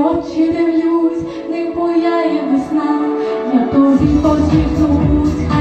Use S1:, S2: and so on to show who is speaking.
S1: очі дивлюсь, не бояє весна, я тобі посміхнусь.